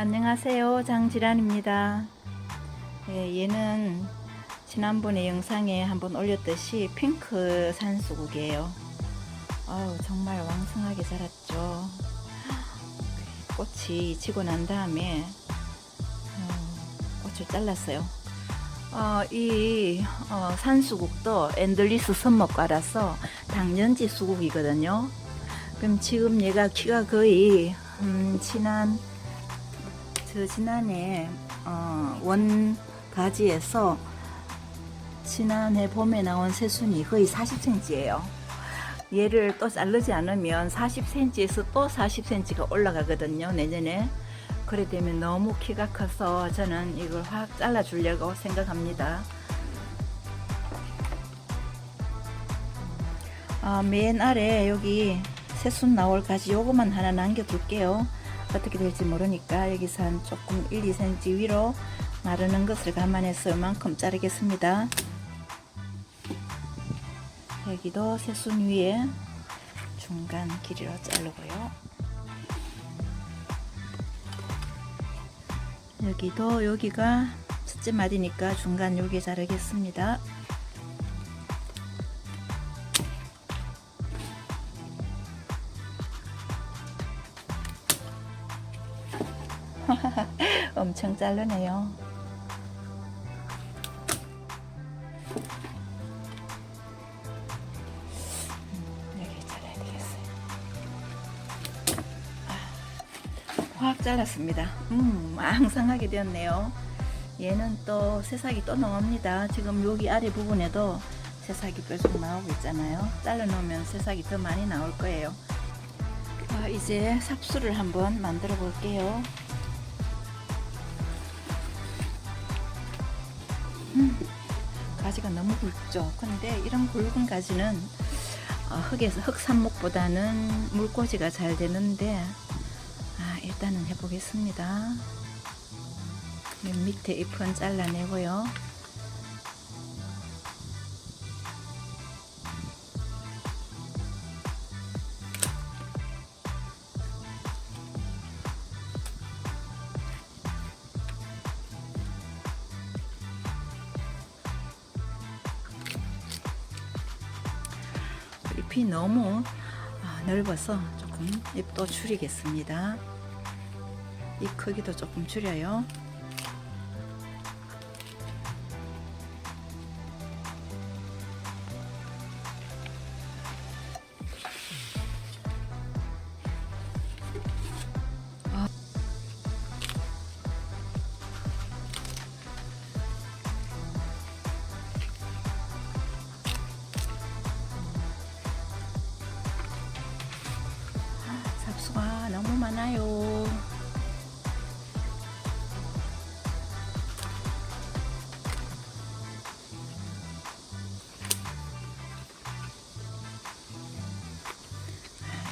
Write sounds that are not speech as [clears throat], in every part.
안녕하세요. 장지란입니다. 예, 얘는 지난번에 영상에 한번 올렸듯이 핑크 산수국이에요. 아우, 정말 왕성하게 자랐죠. [gasps] 꽃이 지고 난 다음에 어, 꽃을 잘랐어요. 어, 이 어, 산수국도 엔들리스 선목과라서 당년지 수국이거든요. 그럼 지금 얘가 키가 거의 음, 지난 저 지난해 어, 원 가지에서 지난해 봄에 나온 새순이 거의 40cm예요. 얘를 또 자르지 않으면 40cm에서 또 40cm가 올라가거든요. 내년에. 그래 되면 너무 키가 커서 저는 이걸 확 잘라 주려고 생각합니다. 아, 맨 아래 여기 새순 나올 가지 요거만 하나 남겨 둘게요. 어떻게 될지 모르니까 여기서 한 조금 1, 2cm 위로 마르는 것을 감안해서 이만큼 자르겠습니다. 여기도 새순 위에 중간 길이로 자르고요. 여기도 여기가 첫째 마디니까 중간 여기 자르겠습니다. [laughs] 엄청 자르네요. 음, 여기 잘라야 되겠어요. 아, 확 잘랐습니다. 음, 왕성하게 되었네요. 얘는 또 새싹이 또 나옵니다. 지금 여기 아래 부분에도 새싹이 뾰족 나오고 있잖아요. 잘라 놓으면 새싹이 더 많이 나올 거예요. 아, 이제 삽수를 한번 만들어 볼게요. 음, 가지가 너무 굵죠. 근데 이런 굵은 가지는 어, 흙에서 흙산목보다는 물꽂이가 잘 되는데 아, 일단은 해보겠습니다. 맨 밑에 잎은 잘라내고요. 잎이 너무 아, 넓어서 조금 잎도 줄이겠습니다. 잎 크기도 조금 줄여요.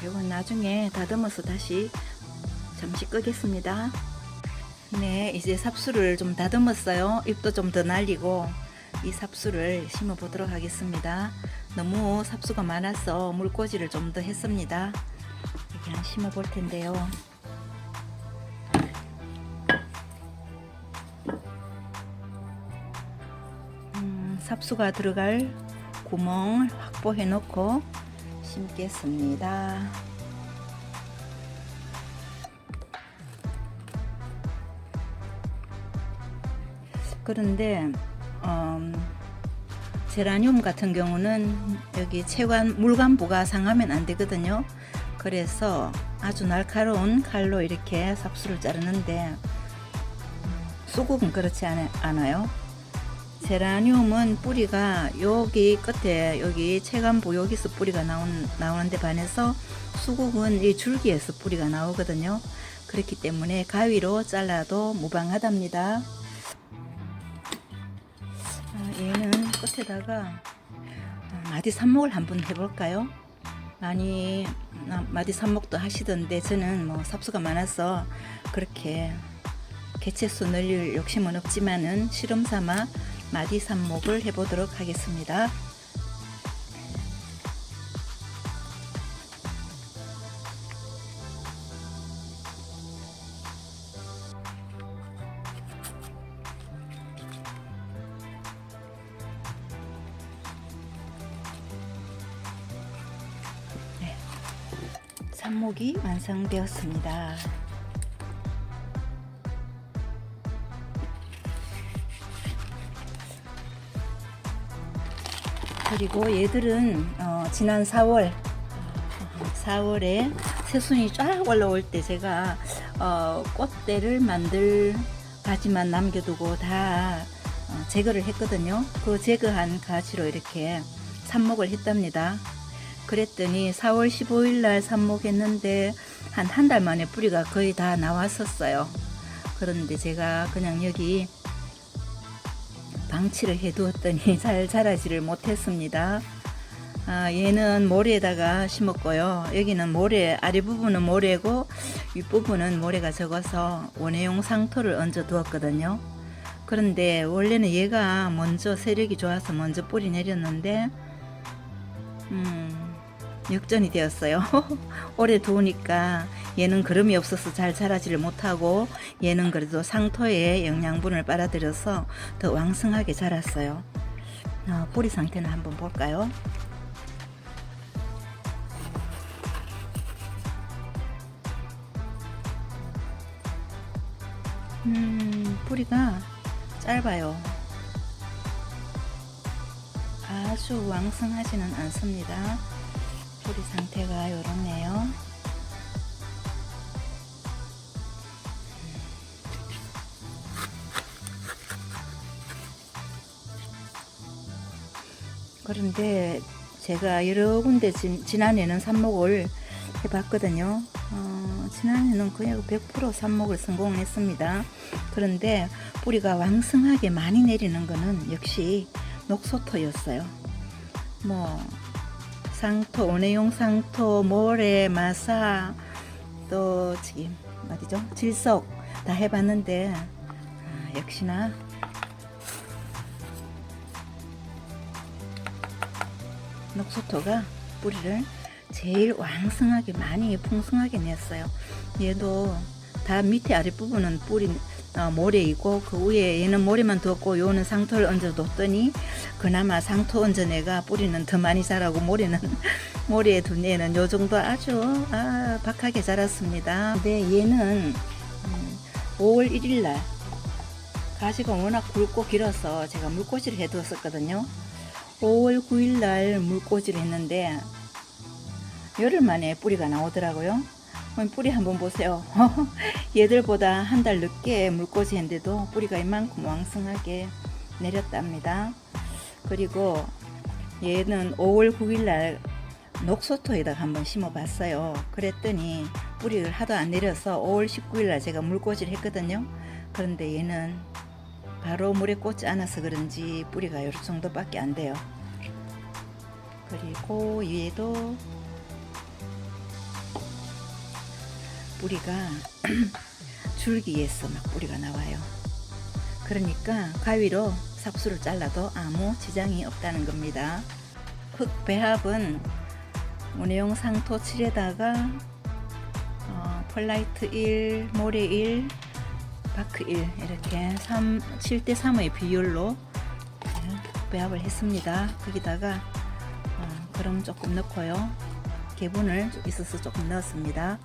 아, 이건 나중에 다듬어서 다시 잠시 끄겠습니다. 네, 이제 삽수를 좀 다듬었어요. 잎도 좀 더 날리고 이 삽수를 심어 보도록 하겠습니다. 너무 삽수가 많아서 물꽂이를 좀 더 했습니다. 한 심어 볼 텐데요. 음, 삽수가 들어갈 구멍을 확보해 놓고 심겠습니다. 그런데 음, 제라늄 같은 경우는 여기 체관 물관부가 상하면 안 되거든요. 그래서 아주 날카로운 칼로 이렇게 삽수를 자르는데 수국은 그렇지 않, 않아요. 제라늄은 뿌리가 여기 끝에 여기 체관부 여기서 뿌리가 나온, 나오는데 반해서 수국은 이 줄기에서 뿌리가 나오거든요. 그렇기 때문에 가위로 잘라도 무방하답니다. 아, 얘는 끝에다가 마디 삽목을 한번 해볼까요? 많이 아, 마디 삽목도 하시던데 저는 뭐 삽수가 많아서 그렇게 개체수 늘릴 욕심은 없지만은 실험 삼아 마디 삽목을 해보도록 하겠습니다. 네. 삽목이 완성되었습니다. 그리고 얘들은 어, 지난 4월 4월에 새순이 쫙 올라올 때 제가 어, 꽃대를 만들 가지만 남겨두고 다 어, 제거를 했거든요. 그 제거한 가지로 이렇게 삽목을 했답니다. 그랬더니 4월 15일 날 삽목했는데 한 한 달 만에 뿌리가 거의 다 나왔었어요. 그런데 제가 그냥 여기 방치를 해두었더니 [laughs] 잘 자라지를 못했습니다. 아, 얘는 모래에다가 심었고요. 여기는 모래, 아래 부분은 모래고 윗부분은 모래가 적어서 원해용 상토를 얹어 두었거든요. 그런데 원래는 얘가 먼저 세력이 좋아서 먼저 뿌리 내렸는데, 음, 역전이 되었어요. [laughs] 오래 두니까 얘는 그름이 없어서 잘 자라지를 못하고 얘는 그래도 상토에 영양분을 빨아들여서 더 왕성하게 자랐어요. 어, 뿌리 상태는 한번 볼까요? 음, 뿌리가 짧아요. 아주 왕성하지는 않습니다. 뿌리 상태가 요렇네요. 그런데 제가 여러 군데 지, 지난해는 삽목을 해봤거든요. 어, 지난해는 그냥 100% 삽목을 성공했습니다. 그런데 뿌리가 왕성하게 많이 내리는 거는 역시 녹소토였어요. 뭐 상토, 원해용 상토, 모래, 마사, 또 지금 어디죠? 질석 다 해봤는데 아, 역시나 녹소토가 뿌리를 제일 왕성하게 많이 풍성하게 냈어요. 얘도 다 밑에 아랫부분은 뿌리 어, 모래이고 그 위에 얘는 모래만 두었고 요는 상토를 얹어뒀더니 그나마 상토 얹어내가 뿌리는 더 많이 자라고 모래는 모래에 [laughs] 둔 얘는 요 정도 아주 아, 박하게 자랐습니다. 근데 얘는 음, 5월 1일 날 가지가 워낙 굵고 길어서 제가 물꽂이를 해두었었거든요. 5월 9일 날 물꽂이를 했는데 열흘 만에 뿌리가 나오더라고요. 뿌리 한번 보세요. [laughs] 얘들보다 한 달 늦게 물꽂이 했는데도 뿌리가 이만큼 왕성하게 내렸답니다. 그리고 얘는 5월 9일 날 녹소토에다가 한번 심어봤어요. 그랬더니 뿌리를 하도 안 내려서 5월 19일 날 제가 물꽂이를 했거든요. 그런데 얘는 바로 물에 꽂지 않아서 그런지 뿌리가 요 정도밖에 안 돼요. 그리고 얘도 뿌리가 [clears throat] 줄기에서 막 뿌리가 나와요. 그러니까 가위로 삽수를 잘라도 아무 지장이 없다는 겁니다. 흙 배합은 원해용 상토 7에다가 어, 펄라이트 1, 모래 1, 바크 1 이렇게 3, 7대 3의 비율로 배합을 했습니다. 거기다가 어, 그럼 조금 넣고요. 개분을 있어서 조금 넣었습니다.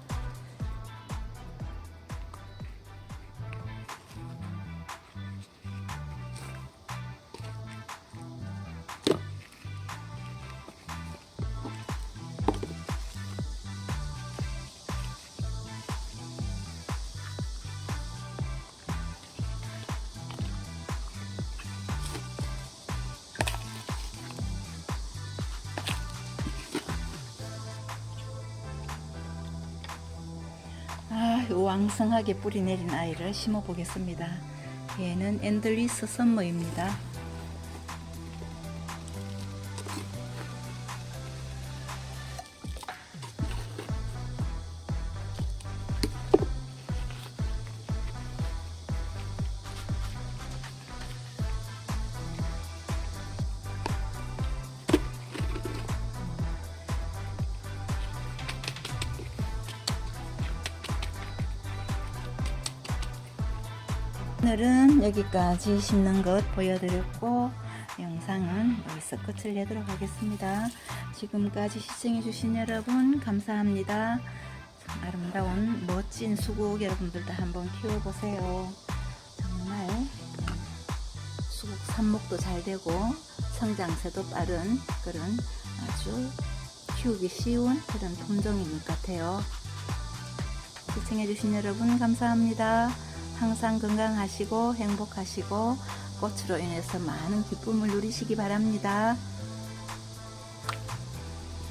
왕성하게 뿌리 내린 아이를 심어 보겠습니다. 얘는 엔들리스 썸머입니다. 오늘은 여기까지 심는 것 보여드렸고 영상은 여기서 끝을 내도록 하겠습니다. 지금까지 시청해주신 여러분 감사합니다. 아름다운 멋진 수국 여러분들도 한번 키워보세요. 정말 수국 삽목도 잘 되고 성장세도 빠른 그런 아주 키우기 쉬운 그런 품종인 것 같아요. 시청해주신 여러분 감사합니다. 항상 건강하시고 행복하시고 꽃으로 인해서 많은 기쁨을 누리시기 바랍니다.